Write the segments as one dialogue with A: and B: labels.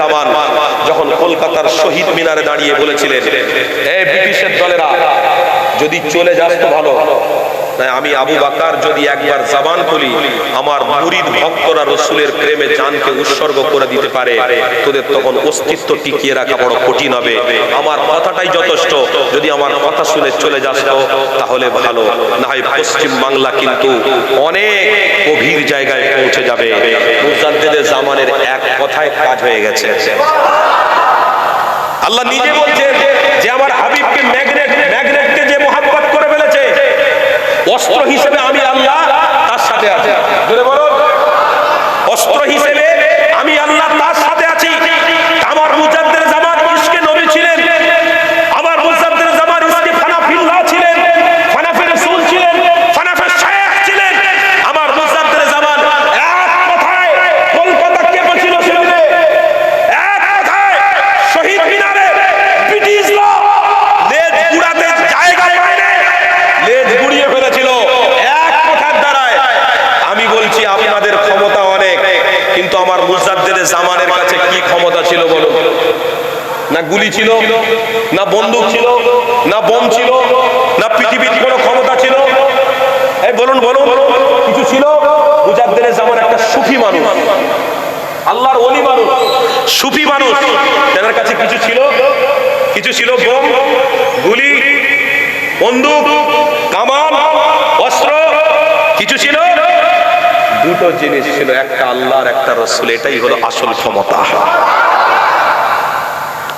A: জামান, যখন কলকাতার শহীদ মিনারে দাঁড়িয়ে বলেছিলেন, এ ব্রিটিশের দলেরা, যদি চলে যাস তো ভালো। তাই আমি আবু বাকার যদি একবার জাবান খুলি, আমার মুরিদ ভক্তরা রসুলের প্রেমে জানকে উৎসর্গ করে দিতে পারে, তোদের তখন অস্তিত্ব টিকিয়ে রাখা বড় কঠিন হবে। আমার কথাটাই যথেষ্ট। যদি আমার কথা শুনে চলে যাস তাহলে ভালো। না হয় পশ্চিম বাংলা কিন্তু অনেক গভীর জায়গায় পৌঁছে যাবে। মুজাদ্দেদের জামানের এক কথায় কাজ হয়ে গেছে। আল্লাহ নিজে বলছেন যে আমার হাবিবকে ম্যাগনেট ম্যাগনেটকে যে মোহাম্মত করে ফেলেছে অস্ত্র হিসেবে আমি আল্লাহ তার সাথে আছে। অস্ত্র হিসেবে আমি আল্লাহ তার সাথে আছি আমার মুজাদ্দের জামান ইসকে নবী ছিলেন আমার মুজাদ্দের জামান ইসকে ফানাফিল্লাহ ছিলেন ফানাফি রাসূল ছিলেন ফানাফি শায়েখ ছিলেন আমার মুজাদ্দের জামান এক কথায় কলকাতা কেঁপেছিল সেদিনে এক কথায় শহীদ মিনারে ব্রিটিশ ল লেজ গুড়াতে জায়গা পায়নি লেজ গুড়িয়ে ফেলেছিল এক কথার দ্বারায় আমি বলছি আপনাদের ক্ষমতা অনেক কিন্তু আমার মুজাদ্দেদ জামানের কাছে কি ক্ষমতা ছিল বলুন না গুলি ছিল, না বন্দুক ছিল, না বোম ছিল, না পৃথিবীর কোনো ক্ষমতা ছিল। এই বলুন বলুন কিছু ছিল? মুজাদ্দেদ জামান একটা সুফি মানুষ। আল্লাহর ওলি মানুষ, সুফি মানুষ। তেনার কাছে কিছু ছিল? কিছু ছিল বোম, গুলি, বন্দুক কামান অস্ত্র, কিছু ছিল? দুটো জিনিস ছিল, একটা আল্লাহর, একটা রসুল, এটাই হলো আসল ক্ষমতা।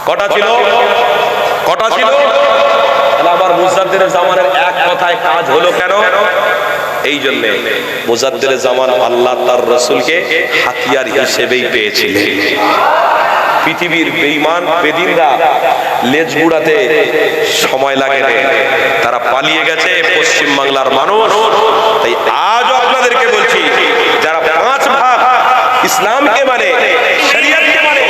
A: কটা ছিল? কটা ছিল? তাহলে মুজাদ্দের জামানের এক কথায় কাজ হলো কেন? এই জন্য মুজাদ্দের জামান আল্লাহ তার রসুলকে হাতিয়ার হিসেবেই পেয়েছিলেন। পৃথিবীর বেঈমান, বেদিনরা লেজ গুড়াতে সময় লাগে না তারা পালিয়ে গেছে পশ্চিম বাংলার মানুষ। তাই আজ আপনাদেরকে বলছি ইসলামকে মানে মানে।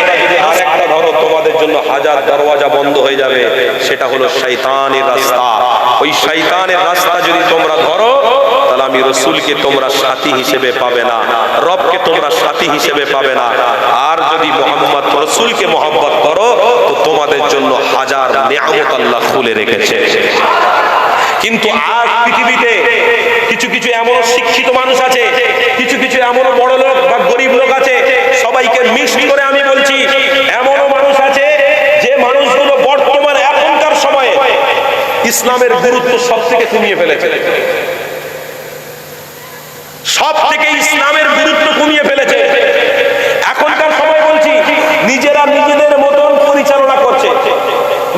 A: পাবে না আর যদি মোহাম্মদ রসুলকে মোহাম্মত করো তো তোমাদের জন্য হাজার খুলে রেখেছে। কিন্তু আজ পৃথিবীতে কিছু কিছু এমন শিক্ষিত মানুষ আছে কিছু কিছু এমন বড় লোক বা গরিব লোক আছে, সবাইকে মিক্সড করে আমি বলছি, এমনও মানুষ আছে যে মানুষগুলো বর্তমান এখনকার সময়ে ইসলামের গুরুত্ব সব থেকে কমিয়ে ফেলেছে। সব থেকে ইসলামের গুরুত্ব কমিয়ে ফেলেছে এখনকার সময় বলছি নিজেরা নিজেদের মতন পরিচালনা করছে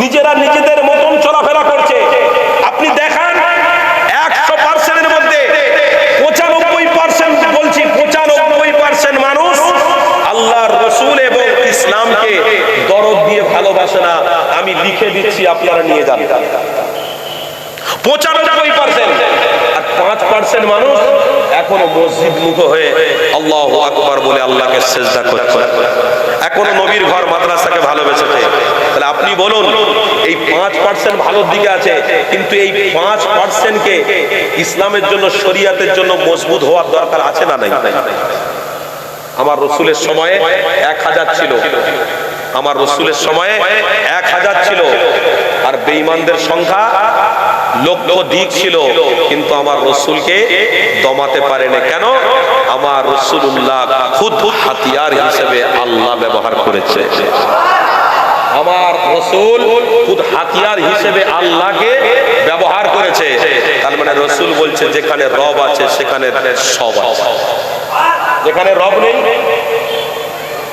A: নিজেরা নিজেদের মতন চলাফেরা করছে আপনি দেখান একশো পার্সেন্টের মধ্যে পঁচানব্বই পার্সেন্ট বলছি পঁচানব্বই পার্সেন্ট মানুষ আল্লাহর রসুল এবং ইসলামকে দরদ দিয়ে ভালোবাসে না আমি লিখে দিচ্ছি আপনারা নিয়ে যান। পঁচানব্বই পার্সেন্ট আর পাঁচ পার্সেন্ট মানুষ এখনও মসজিদ মুখ হয়ে আল্লাহ আকবার বলে আল্লাহকে সেজদা করছে। এখনও নবীর ঘর মাদ্রাসাকে ভালোবেসেছে। তাহলে আপনি বলুন, এই পাঁচ পার্সেন্ট ভালোর দিকে আছে, কিন্তু এই পাঁচ পার্সেন্টকে ইসলামের জন্য, শরিয়াতের জন্য মজবুত হওয়ার দরকার আছে না নাই? আমার রসুলের সময়ে এক হাজার ছিল। আমার রসুলের সময়ে এক হাজার ছিল। আর বেঈমানদের সংখ্যা লক্ষ দিক ছিল, কিন্তু আমার রসুলকে দমাতে পারেনি। কেন? আমার রসুল্লাহ খুদ হাতিয়ার হিসেবে আল্লাহ ব্যবহার করেছে। আমার রসুল খুদ হাতিয়ার হিসেবে আল্লাহকে ব্যবহার করেছে। তার মানে রসুল বলছে, যেখানে রব আছে, সেখানে সব আছে। যেখানে রব নেই,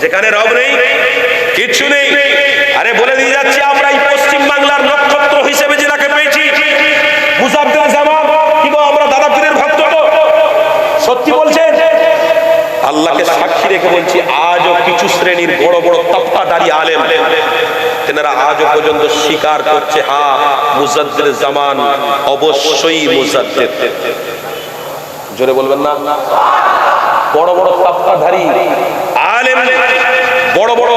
A: যেখানে রব নেই কিচ্ছু নেই। আরে বলে দিয়ে যাচ্ছি, আমরা বাংলার নক্ষত্র হিসেবে যেটাকে পেয়েছি। মুজাফির জামান কিংবা ভক্ত সত্যি বলছেন? আল্লাহকে সাক্ষী রেখে বলছি, আজও কিছু শ্রেণির বড় বড় তপ্পা দাঁড়িয়ে আলেম, তেনারা আজও পর্যন্ত স্বীকার করছে হা মুজাদ্দের জামান অবশ্যই মুজাদ্দের জোরে বলবেন না? বড় বড় তাপ্পাধারী আলেম, বড় বড়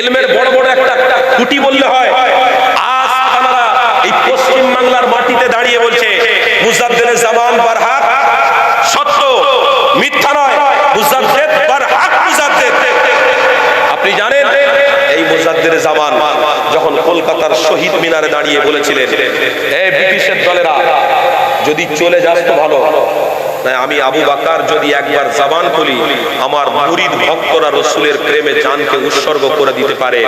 A: এলমের বড় বড় একটা কুটি বললে হয়। আজ আপনারা এই পশ্চিম বাংলার মাটিতে দাঁড়িয়ে বলছে মুজাদ্দের জামান পার হাক সত্য, মিথ্যা নয় মুজাদ্দের পার হাক মুজাদ্দের আপনি জানেন, এই মুজাদ্দের জামান যখন কলকাতার শহীদ মিনারে দাঁড়িয়ে বলেছিলেন, এ ব্রিটিশের দলেরা, যদি চলে যাস তো ভালো। না আমি আবু বাকার যদি একবার জবান খুলি আমার মুরিদ ভক্তরা রসুলের প্রেমে জানকে উৎসর্গ করে দিতে পারে,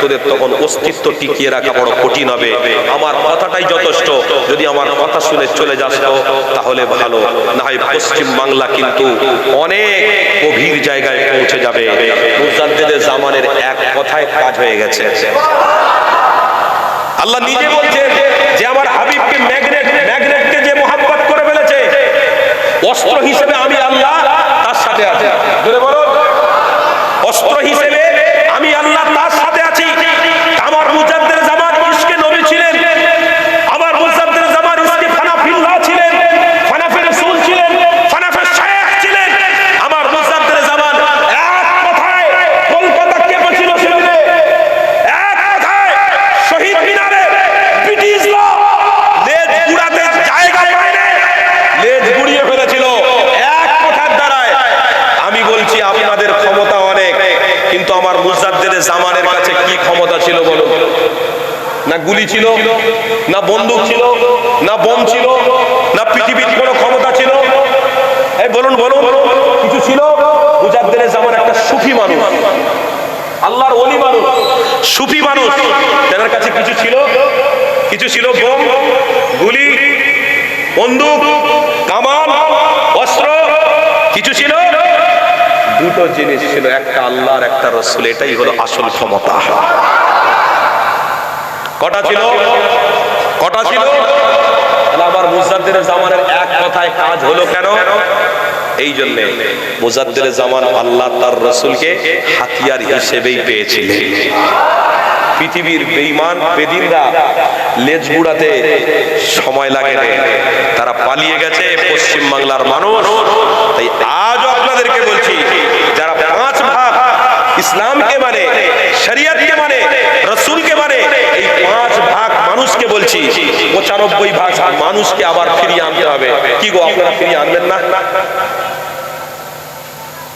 A: তোদের তখন অস্তিত্ব টিকিয়ে রাখা বড় কঠিন হবে। আমার কথাটাই যথেষ্ট। যদি আমার কথা শুনে চলে যাস তাহলে ভালো। না হয় পশ্চিম বাংলা কিন্তু অনেক গভীর জায়গায় পৌঁছে যাবে। মুজাদ্দেদের জামানের এক কথায় কাজ হয়ে গেছে। আল্লাহ নিজে বলছেন যে আমার হাবিবকে ম্যাগনেট ম্যাগনেটকে যে মোহাব্বত করে ফেলেছে অস্ত্র হিসেবে আমি আল্লাহ তার সাথে আছি জোরে বলো অস্ত্র হিসেবে আমি আল্লাহ তার সাথে আছি আমার মুজাদ্দের জামান ইসকে নবী ছিলেন আমার মুজাদ্দের জামান ইসকে ফানাফিল্লাহ ছিলেন ফানাফি রাসূল ছিলেন ফানাফি শায়েখ ছিলেন আমার মুজাদ্দের জামান এক কথায় কলকাতা কেঁপেছিল সেদিনে এক কথায় শহীদ মিনারে ব্রিটিশরা লেজ গুড়াতে জায়গা পায় না লেজ গুড়িয়ে ফেলেছিল এক কথার দ্বারায় আমি বলছি আপনাদের ক্ষমতা অনেক কিন্তু আমার মুজাদ্দেদের জামানের কাছে কি ক্ষমতা ছিল বলো না গুলি ছিল না বন্দুক ছিল না বোম ছিল না পৃথিবীর কোনো ক্ষমতা ছিল? এই বলুন বলুন কিছু ছিল? মুজাদ্দেদের জামান একটা সুফি মানুষ। আল্লাহর অলি মানুষ সুফি মানুষ। তেনার কাছে কিছু ছিল? কিছু ছিল বোম গুলি বন্দুক কামান অস্ত্র কিছু ছিল? দুটো জিনিস ছিল, একটা আল্লাহর, একটা রসুল এটাই হলো আসল ক্ষমতা। কটা ছিল? কটা ছিল? মুজাদ্দের জামানের এক কথায় কাজ কেন? এই জন্য জামান আল্লাহ তার রসুলকে হাতিয়ার হিসেবেই পৃথিবীর বেদিনরা লেজ সময় লাগে তারা পালিয়ে গেছে পশ্চিম বাংলার মানুষ। তাই আজও আপনাদেরকে বলছি ইসলামকে মানে শরিয়তকে মানে রসুলকে মানে এই পাঁচ ভাগ মানুষকে বলছি, পঁচানব্বই ভাগ মানুষকে আবার ফিরিয়ে আনতে হবে। কি গো, আপনারা ফিরিয়ে আনবেন না?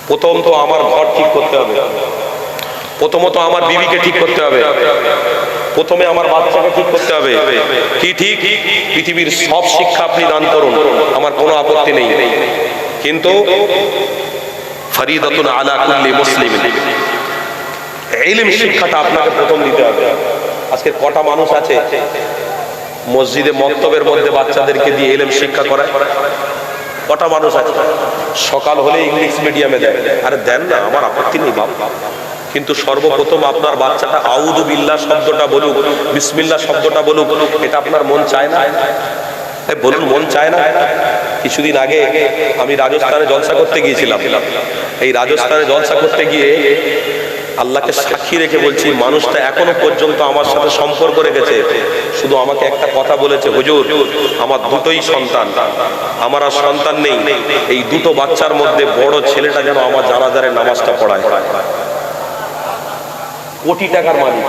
A: প্রথম তো আমার ঘর ঠিক করতে হবে। প্রথমত আমার বিবিকে ঠিক করতে হবে। প্রথমে আমার বাচ্চাকে ঠিক করতে হবে। কি ঠিক? পৃথিবীর সব শিক্ষা আপনি দান করুন, আমার কোনো আপত্তি নেই। কিন্তু, ফরিদাতুন আলা কুল্লি মুসলিম ইলম শিক্ষাটা আপনাকে প্রথম দিতে হবে। আজকে কটা মানুষ আছে? মসজিদে মক্তবের মধ্যে বাচ্চাদেরকে দিয়ে এলেম শিক্ষা করায়। কটা মানুষ আছে? সকাল হলে ইংলিশ মিডিয়ামে দেয়। আরে দেন না, আমার আপত্তি নেই বাপ। কিন্তু সর্বপ্রথম আপনার বাচ্চাটা আউদু বিল্লাহ শব্দটা বলুক বিসমিল্লা শব্দটা বলুক, এটা আপনার মন চায় না? বলুন, মন চায় না? কিছুদিন আগে আমি রাজস্থানে জলসা করতে গিয়েছিলাম। এই রাজস্থানে জলসা করতে গিয়ে আল্লাহকে সাক্ষী রেখে বলছি, মানুষটা এখনও পর্যন্ত আমার সাথে সম্পর্ক রেখেছে। শুধু আমাকে একটা কথা বলেছে, হুজুর, আমার দুটোই সন্তান। আমার আর সন্তান নেই। এই দুটো বাচ্চার মধ্যে বড় ছেলেটা যেন আমার জানাজারের নামাজটা পড়ায়। কোটি টাকার মালিক।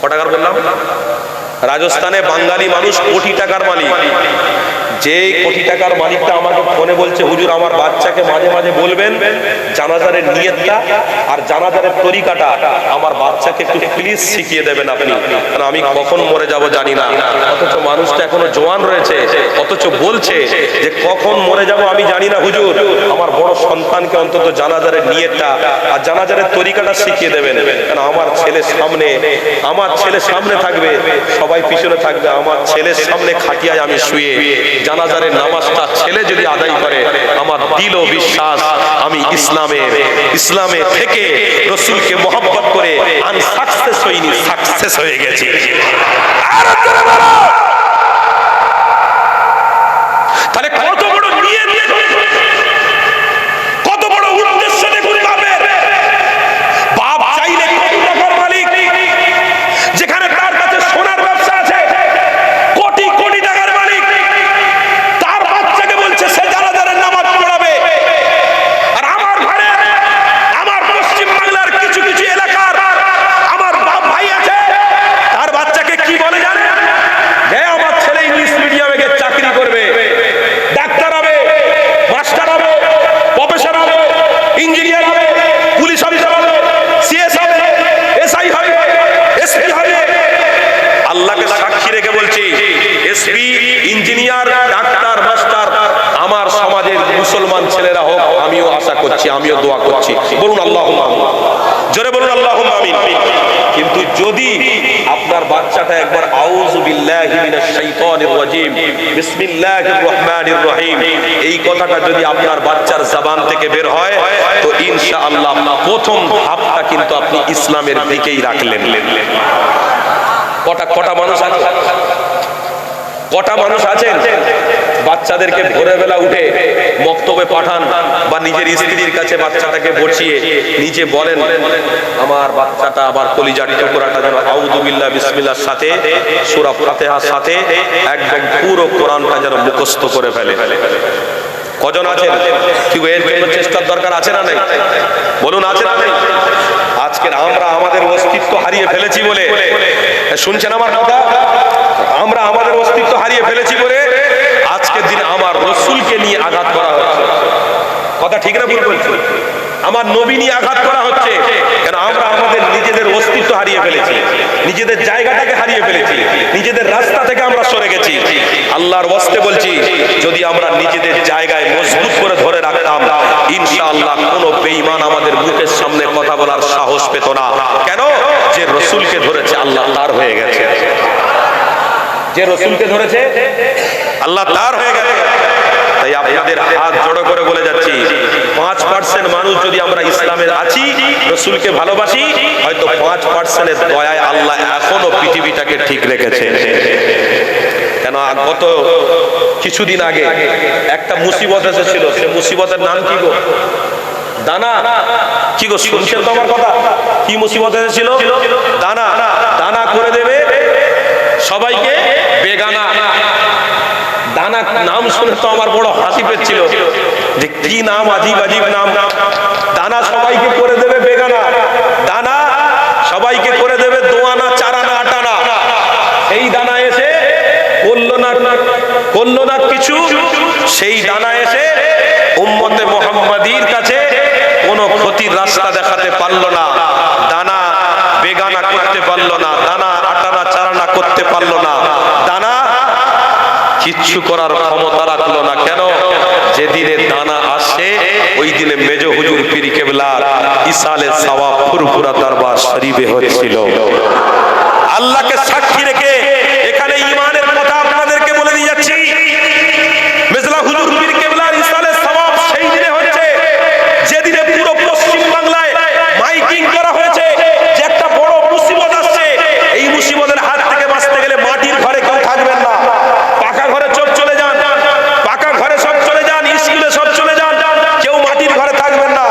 A: ক টাকার বললাম? রাজস্থানে বাঙালি মানুষ কোটি টাকার মালিক। যে কোটি টাকার মালিকটা আমাকে ফোনে বলছে, হুজুর, আমার বাচ্চাকে মাঝে মাঝে বলবেন, জানাজারের নিয়তটা আর জানাজারের তরিকাটা, আমার বাচ্চাকে একটু প্লিজ শিখিয়ে দেবেন আপনি। কারণ আমি কখন মরে যাব জানি না। অথচ মানুষটা এখনও জোয়ান রয়েছে, অথচ বলছে যে কখন মরে যাব আমি জানি না, হুজুর। আমার বড় সন্তানকে অন্তত জানাজারের নিয়তটা আর জানাজারের তরিকাটা শিখিয়ে দেবেন। কারণ আমার ছেলের সামনে, আমার ছেলে সামনে থাকবে, সবাই পিছনে থাকবে, আমার ছেলের সামনে খাটিয়ায় আমি শুয়ে। জানাজারের নামাজটা ছেলে যদি আদায় করে, আমার দিল বিশ্বাস আমি ইসলামে ইসলামে থেকে রসুলকে মোহাম্মত করে আমি সাকসেস হইনি সাকসেস হয়ে গেছি আরও জোরে বলো। তাহলে কত বড় নিয়ে কত বড় উদ্দেশ্য দেখুন বাপের বাপ চাইলে কোটি টাকার মালিক যেখানে তার কাছে সোনার ব্যবসা আছে কোটি কোটি টাকার মালিক তার বাচ্চাকে বলছে সে জানাজারের নামাজ পড়াবে আর আমার ঘরে আমার পশ্চিম বাংলার কিছু কিছু এলাকার আমার বাপ ভাই আছে তার বাচ্চাকে কি বলে জানে যে এসপি ইঞ্জিনিয়ার, ডাক্তার, মাস্টার, আমার সমাজের মুসলমান ছেলেরা হোক, আমিও আশা করছি, আমিও দোয়া করছি। বলুন আল্লাহ জোরে বলুন আল্লাহ কিন্তু যদি আপনার বাচ্চাটা একবার আউযু বিল্লাহি মিনাশ শাইতানির বিসমিল্লাহির রহমানির রহিম, এই কথাটা যদি আপনার বাচ্চার জবান থেকে বের হয়, তো ইনশাআল্লাহ প্রথম ধাপটা কিন্তু আপনি ইসলামের দিকেই রাখলেন। কটা কটা মানুষ আছে? কটা মানুষ আছেন? বাচ্চাদেরকে ভোরবেলা উঠে মক্তবে পাঠান বা নিজের স্ত্রীর কাছে বাচ্চাটাকে বসিয়ে নিজে বলেন, আমার বাচ্চাটা আবার কলিজার টুকরাটা যেন আউদুবিল্লাহ বিসমিল্লার সাথে, সুরা ফাতিহার সাথে একদম পুরো কোরআনটা যেন মুখস্থ করে ফেলে। কজন আছেন? কি এর জন্য চেষ্টার দরকার আছে না নাই? বলুন, আছে না নাই? আজকের আমরা আমাদের অস্তিত্ব হারিয়ে ফেলেছি বলে শুনছেন আমার কথা? আমরা আমাদের অস্তিত্ব হারিয়ে ফেলেছি করে আজকের দিন আমার রসুলকে নিয়ে আঘাত করা হচ্ছে কথা ঠিক না বলছি? আমার নবী নিয়ে আঘাত করা হচ্ছে। কেন আমরা আমাদের নিজেদের অস্তিত্ব হারিয়ে ফেলেছি। নিজেদের জায়গাটাকে হারিয়ে ফেলেছি। নিজেদের রাস্তা থেকে আমরা সরে গেছি। আল্লাহর ওয়াস্তে বলছি, যদি আমরা নিজেদের জায়গায় মজবুত করে ধরে রাখতাম, ইনশাআল্লাহ কোনো বেঈমান আমাদের মুখের সামনে কথা বলার সাহস পেত না। কেন? যে রসুলকে ধরেছে, আল্লাহ তার হয়ে গেছে। যে রসুলকে ধরেছে, আল্লাহ তার হয়ে গেছে। তাই আপনাদের হাত জড়ো করে বলে যাচ্ছি পাঁচ পার্সেন্ট মানুষ যদি আমরা ইসলামের আছি, রসুলকে ভালোবাসি, হয়তো পাঁচ পার্সেন্টের দয়ায় আল্লাহ এখনও পৃথিবীটাকে ঠিক রেখেছে। কেন গত কিছুদিন আগে একটা মুসিবত এসেছিল, সে মুসিবতের নাম কি গো? দানা। কি গো, শুনছেন তো আমার কথা? কি মুসিবত এসেছিল? দানা। দানা করে দেবে সবাইকে বেগানা। দানা নাম শুনে তো আমার বড় হাসি পেচ্ছিল। যে কি নাম আজিব আজিব নাম? দানা সবাইকে করে দেবে বেগানা। দানা সবাইকে করে দেবে দোয়ানা, চারানা, আটানা। সেই দানা এসে করল না করল না কিছু, সেই দানা এসে উম্মতে মোহাম্মদীর কাছে কোনো ক্ষতির রাস্তা দেখাতে পারল না। দানা বেগানা করতে পারল না, দানা, আটানা, চারানা করতে পারল না। দানা কিচ্ছু করার ক্ষমতা রাখল না যেদিনে দানা আসে, ওই দিনে মেজ হুজুর পীর কেবলা ইসালে সাওয়া ফুরফুরা দরবার শরীফে হয়েছিল আল্লাহকে সাক্ষী রেখে এখানে ইমানের কথা আপনাদেরকে বলে দিয়ে যাচ্ছি মেজলা হুজুর পীর কেবলার ইসালে সওয়াব সেই দিনে হচ্ছে যেদিনে পুরো পশ্চিম বাংলায় মাইকিং করা হয়েছে যে একটা বড় মুসিবত আসছে এই মুসিবতের হাত থেকে বাঁচতে গেলে মাটির ঘরে কেউ থাকবেন না পাকা ঘরে সব চলে যান পাকা ঘরে সব চলে যান স্কুলে সব চলে যান কেউ মাটির ঘরে থাকবেন না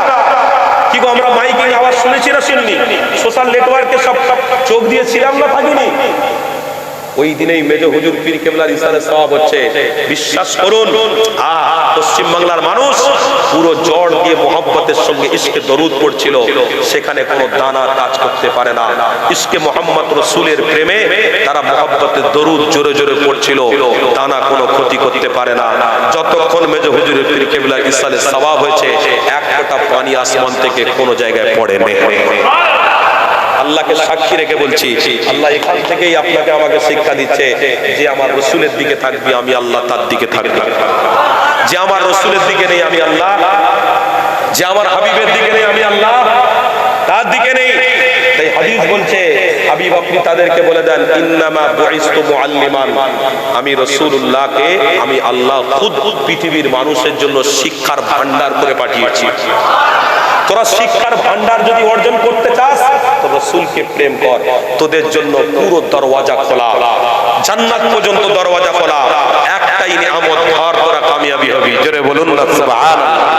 A: কি গো আমরা মাইকিং আওয়াজ শুনেছি না শুনিনি সোশ্যাল নেটওয়ার্কে সব চোখ দিয়ে ছিলাম না থাকিনি ওই দিনেই মেজ হুজুর পীর কেবলার ইসারে সওয়াব হচ্ছে। বিশ্বাস করুন পশ্চিম বাংলার মানুষ পুরো জড় দিয়ে মোহাম্মতের সঙ্গে ইসকে দরুদ পড়ছিল। সেখানে কোনো দানা কাজ করতে পারে না। ইসকে মোহাম্মদ রসুলের প্রেমে তারা মোহাম্মতের দরুদ জোরে জোরে পড়ছিল। দানা কোনো ক্ষতি করতে পারে না। যতক্ষণ মেজ হুজুরের পীর কেবলার ইসালে সওয়াব হয়েছে, এক ফোঁটা পানি আসমান থেকে কোনো জায়গায় পড়ে নেই। আল্লাহকে সাক্ষী রেখে বলছি, আল্লাহ এখান থেকেই আপনাকে আমাকে শিক্ষা দিচ্ছে যে আমার রসুলের দিকে থাকবি, আমি আল্লাহ তার দিকে থাকবি। যে আমার রসুলের দিকে নেই, আমি আল্লাহ। যে আমার হাবিবের দিকে নেই, আমি আল্লাহ। তার দিকে নেই। তাই হাদিস বলছে, হাবিব আপনি তাদেরকে বলে দেন, ইন্নামা বুইস্তু মুআল্লিমান। আমি রাসূলুল্লাহকে, আমি আল্লাহ খুদ পৃথিবীর মানুষের জন্য শিক্ষার ভান্ডার করে পাঠিয়েছি। তোরা শিক্ষার ভান্ডার যদি অর্জন করতে তো রসুলকে প্রেম কর। তোদের জন্য পুরো দরওয়াজা খোলা। জান্নাত পর্যন্ত দরওয়াজা খোলা। একটাই নিয়ামত ধর তোরা কামিয়াবি হবি। জোরে বলুন না, সুবহানাল্লাহ।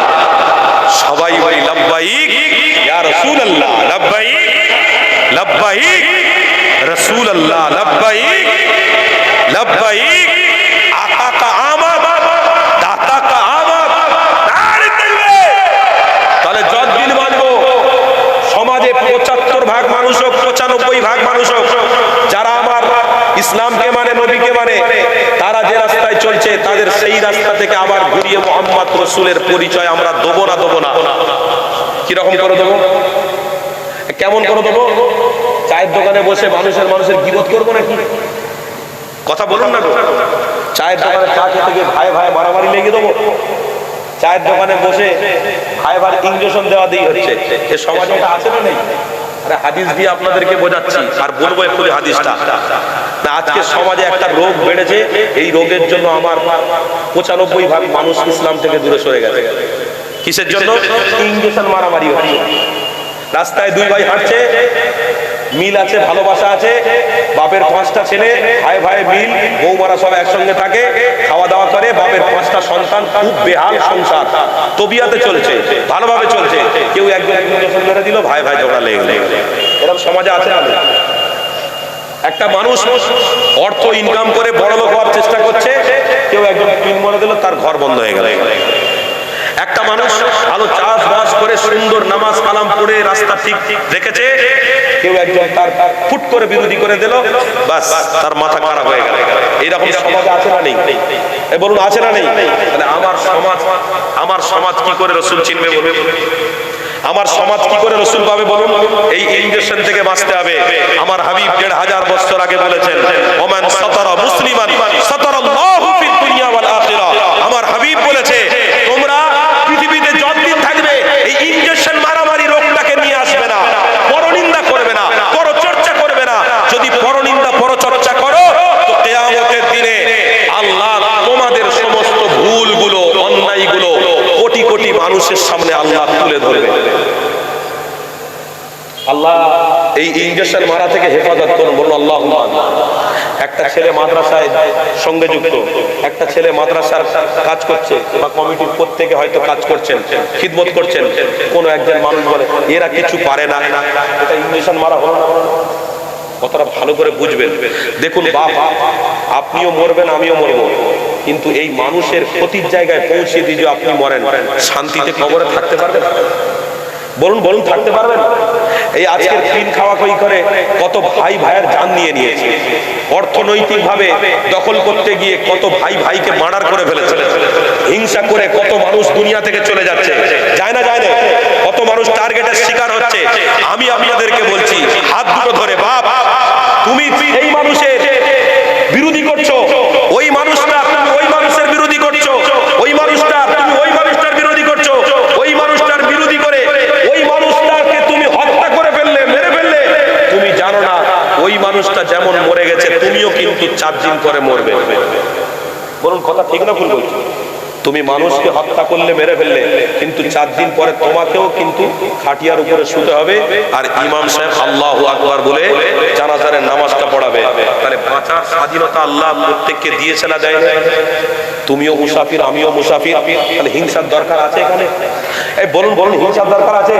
A: সবাই বলি লাব্বাইক ইয়া রাসূলুল্লাহ লাব্বাইক লাব্বাইক রাসূলুল্লাহ লাব্বাইক লাব্বাইক আকা কা আমাদ দাতা কা আমাদ নারে তাকবীর তাহলে যতদিন বাঁচবো সমাজে পঁচাত্তর ভাগ মানুষ হোক পঁচানব্বই ভাগ মানুষ হোক যারা আমার ইসলামকে মানে নবীকে মানে তারা যে রাস্তায় চলছে, তাদের সেই রাস্তা থেকে আবার ঘুরিয়ে মোহাম্মদ রসুলের পরিচয় আমরা দেবো না দেবো না? কীরকম করে দেবো? কেমন করে দেবো? চায়ের দোকানে বসে মানুষের মানুষের গিবত করব নাকি? কথা বলুন না চায়ের দোকানে চা খেতে গিয়ে ভাই ভাই মারামারি লেগে দেবো। চায়ের দোকানে বসে ভাই ভাই ইঞ্জেকশন দেওয়া দিয়ে হচ্ছে। এ সমাজে এটা আছে না নেই? আরে হাদিস দিয়ে আপনাদেরকে বোঝাচ্ছি, আর বলব একটু হাদিসটা। আজকে সমাজে একটা রোগ বেড়েছে। এই রোগের জন্য আমার পঁচানব্বই ভাগ মানুষ ইসলাম থেকে দূরে সরে গেছে। কিসের জন্য? ইঞ্জেকশন মারামারি হচ্ছে। রাস্তায় দুই ভাই হাঁটছে, মিল আছে, ভালোবাসা আছে, বাপের পাঁচটা ছেলে, ভাই ভাই মিল, বৌমারা সব একসঙ্গে থাকে খাওয়া দাওয়া করে, বাপের পাঁচটা সন্তান, খুব বেহাল সংসার। তবিয়াতে চলছে, ভালোভাবে চলছে। কেউ একজন মেরে দিল, ভাই ভাই ঝগড়া লেগে। এরকম সমাজে আছে না? একটা মানুষ অর্থ ইনকাম করে বড় লোক হওয়ার চেষ্টা করছে, কেউ একজন পিন মরে দিল, তার ঘর বন্ধ হয়ে গেল। একটা মানুষ ভালো চাষবাস করে সুন্দর নামাজ কালাম পড়ে রাস্তা ঠিক রেখেছে, কেউ একজন তার ফুট করে বিরোধী করে দিল, বাস তার মাথা খারাপ হয়ে গেল। এইরকম সমাজ আছে না নেই? বলুন, আছে না নেই? তাহলে আমার সমাজ আমার সমাজ কি করে রসুল চিনবে বলবে আমার সমাজ কি করে রসুল পাবে বলুন? এই ইঞ্জেকশন থেকে বাঁচতে হবে। আমার হাবিব দেড় হাজার বছর আগে বলেছেন, ওমান সতরা মুসলিমান, সতরা আমার হাবিব বলেছে, তোমরা পৃথিবীতে যতদিন থাকবে, এই ইঞ্জেকশন মারামারি রোগটাকে নিয়ে আসবে না, পরনিন্দা করবে না, পরচর্চা করবে না। যদি পরনিন্দা, পরচর্চা করো, তো কিয়ামতের দিনে আল্লাহ তোমাদের সমস্ত ভুলগুলো, অন্যায়গুলো কোটি কোটি মানুষের সামনে আল্লাহ তুলে ধরবে। আল্লাহ এই ইঞ্জেকশন মারা থেকে হেফাজত করুন, বলুন, আল্লাহ একটা ছেলে মাদ্রাসায় সঙ্গে যুক্ত, একটা ছেলে মাদ্রাসার কাজ করছে বা কমিটির প্রত্যেকে হয়তো কাজ করছেন, খিদমত করছেন, কোন একজন মানুষ বলে, এরা কিছু পারে না। এটা ইঞ্জেকশন মারা হলো না। কথাটা ভালো করে বুঝবেন। দেখুন, বাপ, আপনিও মরবেন, আমিও মরবো। কিন্তু এই মানুষের ক্ষতির জায়গায় পৌঁছে দিয়ে আপনি মরেন, শান্তিতে কবরে থাকতে পারবেন? বলুন বলুন, থাকতে পারবেন? এই আজকের পিন খাওয়া করে কত ভাই ভাইয়ের জান নিয়ে নিয়েছে। অর্থনৈতিক ভাবে দখল করতে গিয়ে কত ভাই ভাইকে মার্ডার করে ফেলেছে। হিংসা করে কত মানুষ দুনিয়া থেকে চলে যাচ্ছে। যায় না যায় না। কত মানুষ টার্গেটের শিকার হচ্ছে। আমি আপনাদেরকে বলছি, হাত দুটো ধরে, বাপ তুমি এই মানুষের বিরোধী করছ ওই মানুষটা তুমি ওই মানুষের বিরোধী করছ ওই মানুষটা তুমি ওই মানুষটার বিরোধী করছ ওই মানুষটার বিরোধী করে ওই মানুষটাকে তুমি হত্যা করে ফেললে মেরে ফেললে তুমি জানো না ওই মানুষটা যেমন মরে গেছে তুমিও কিন্তু চার দিন পরে মরবে। বলুন, কথা ঠিক না ভুল বলছি? তুমি মানুষকে হত্যা করলে, মেরে ফেললে, কিন্তু চার দিন পরে তোমাকেও কিন্তু খাটিয়ার উপরে শুতে হবে। আর ইমাম সাহেব আল্লাহ আকবার বলে জানাজারের নামাজটা পড়াবে। তাহলে বাঁচার স্বাধীনতা আল্লাহ প্রত্যেককে দিয়েছে না দেয়? তুমিও মুসাফির, আমিও মুসাফির। তাহলে হিংসার দরকার আছে এখানে? এই বলুন বলুন, হিংসার দরকার আছে?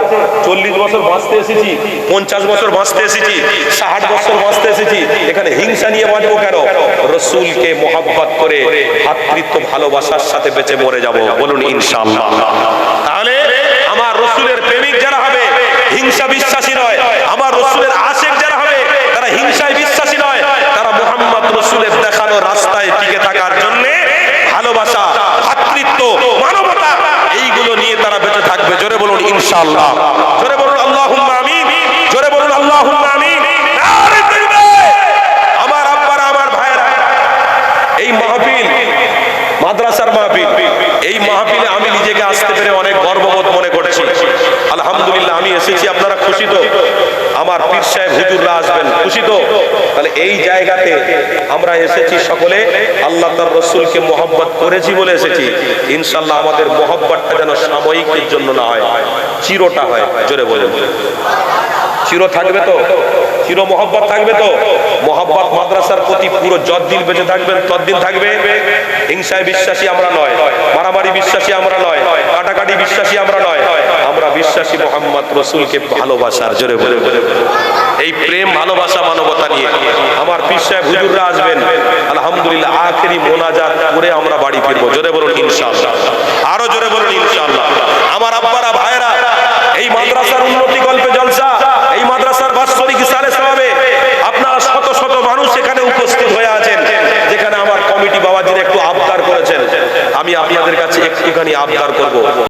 A: চল্লিশ বছর বাঁচতে এসেছি, পঞ্চাশ বছর বাঁচতে এসেছি, ষাট বছর বাঁচতে এসেছি। এখানে হিংসা নিয়ে বাঁচবো কেন? রসুলকে মোহাব্বত করে, ভাতৃত্ব ভালোবাসার সাথে বেঁচে মরে যাব। বলুন, ইনশাআল্লাহ। তাহলে আমার রসুলের প্রেমিক যারা হবে, হিংসা বিশ্বাসী নয়। আমার রসুলের আশেক যারা হবে তারা হিংসায় বিশ্বাসী নয় তারা মোহাম্মদ রসুলের দেখানো রাস্তায় টিকে থাকার জন্য ভালোবাসা, ভাতৃত্ব, মানবতা, এইগুলো নিয়ে তারা বেঁচে থাকবে। জোরে বলুন, ইনশাআল্লাহ। জোরে বলুন আল্লাহ আমিন। জোরে বলুন আল্লাহ আমিন। আমার আব্বারা, আমার ভাইরা এই মাহফিল, মাদ্রাসার মাহফিল, এই মাহফিলে আমি নিজেকে আসতে পেরে অনেক গর্ববোধ মনে করেছি। আলহামদুলিল্লাহ, আমি এসেছি, আপনারা খুশি তো? আমার পীর সাহেব হুজুররা আসবেন খুশি তো? তাহলে এই জায়গাতে আমরা এসেছি সকলে। আল্লাহ তার রসুলকে মোহাব্বত করেছি বলে এসেছি। ইনশাল্লাহ আমাদের মোহাব্বতটা যেন সাময়িকের জন্য না হয়। চিরটা হয় জোরে বলেন। চির থাকবে তো? চির মোহাব্বত থাকবে তো? মোহাব্বত মাদ্রাসার প্রতি পুরো যতদিন বেঁচে থাকবেন ততদিন থাকবে। হিংসায় বিশ্বাসী আমরা নয় মারামারি বিশ্বাসী আমরা নয়। কাটাকাটি বিশ্বাসী আমরা নয়। আমরা বিশ্বাসী মোহাম্মদ রসুলকে ভালোবাসার জোরে বলে এই প্রেম, ভালোবাসা, মানবতা নিয়ে। আমার বিশ্বায় হুজুররা আসবেন। আলহামদুলিল্লাহ, আখেরি মোনাজাত করে আমরা বাড়ি ফিরবো। জোরে বলুন, ইনশাআল্লাহ। আরও জোরে বলুন, ইনশাআল্লাহ। আমার আব্বারা ভাইরা এই মাদ্রাসার উন্নতি গল্পে জলসা, এই মাদ্রাসার বাৎসরিক সালে সবাবে আপনারা শত শত মানুষ এখানে উপস্থিত হয়ে আছেন, যেখানে আমার কমিটি বাবাজির একটু আবদার করেছেন। আমি আপনাদের কাছে একটুখানি আবদার করব।